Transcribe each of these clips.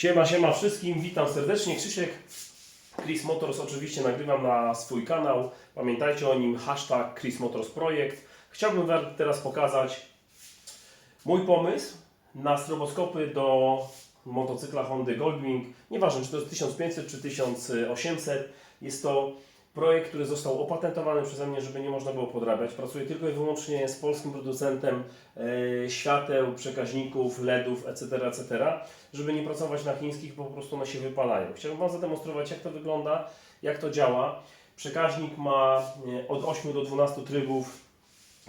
Siema, siema wszystkim, witam serdecznie. Krzysiek, Chris Motors oczywiście nagrywam na swój kanał. Pamiętajcie o nim, hashtag Chris Motors Projekt. Chciałbym Wam teraz pokazać mój pomysł na stroboskopy do motocykla Hondy Goldwing. Nieważne, czy to jest 1500 czy 1800. Jest to projekt, który został opatentowany przeze mnie, żeby nie można było podrabiać. Pracuję tylko i wyłącznie z polskim producentem e, świateł, przekaźników, LEDów, etc., etc., żeby nie pracować na chińskich, bo po prostu one się wypalają. Chciałbym Wam zademonstrować, jak to wygląda, jak to działa. Przekaźnik ma e, od 8 do 12 trybów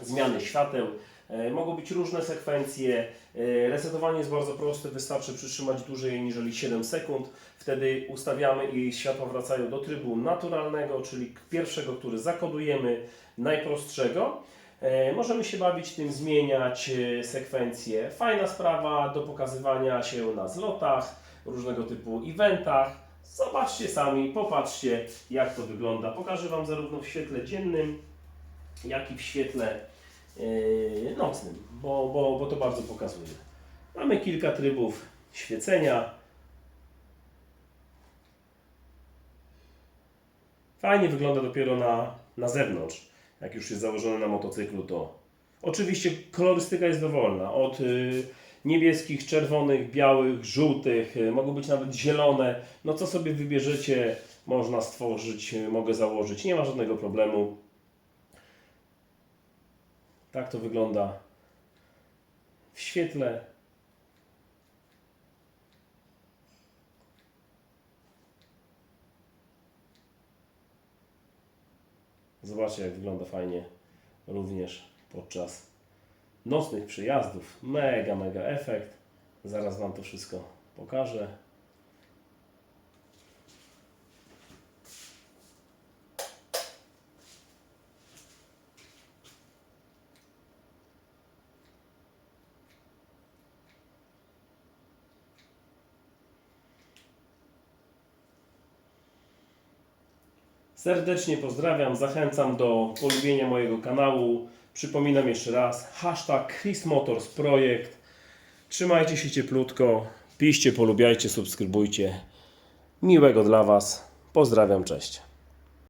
zmiany świateł. E, Mogą być różne sekwencje. E, Resetowanie jest bardzo proste, wystarczy przytrzymać dłużej niż 7 sekund. Wtedy ustawiamy i światła wracają do trybu naturalnego, czyli pierwszego, który zakodujemy, najprostszego. E, Możemy się bawić tym, zmieniać sekwencje. Fajna sprawa do pokazywania się na zlotach, różnego typu eventach. Zobaczcie sami, popatrzcie jak to wygląda. Pokażę Wam zarówno w świetle dziennym, jak i w świetle nocnym, bo, bo, bo to bardzo pokazuje. Mamy kilka trybów świecenia. Fajnie wygląda dopiero na, na zewnątrz. Jak już jest założony na motocyklu, to oczywiście kolorystyka jest dowolna. Od yy, niebieskich, czerwonych, białych, żółtych, yy, mogą być nawet zielone. No co sobie wybierzecie, można stworzyć, yy, mogę założyć. Nie ma żadnego problemu. Tak to wygląda w świetle. Zobaczcie, jak wygląda fajnie również podczas nocnych przyjazdów. Mega, mega efekt. Zaraz Wam to wszystko pokażę. Serdecznie pozdrawiam, zachęcam do polubienia mojego kanału. Przypominam jeszcze raz, hashtag Chris Motors Projekt. Trzymajcie się cieplutko, piszcie, polubiajcie, subskrybujcie. Miłego dla Was. Pozdrawiam, cześć.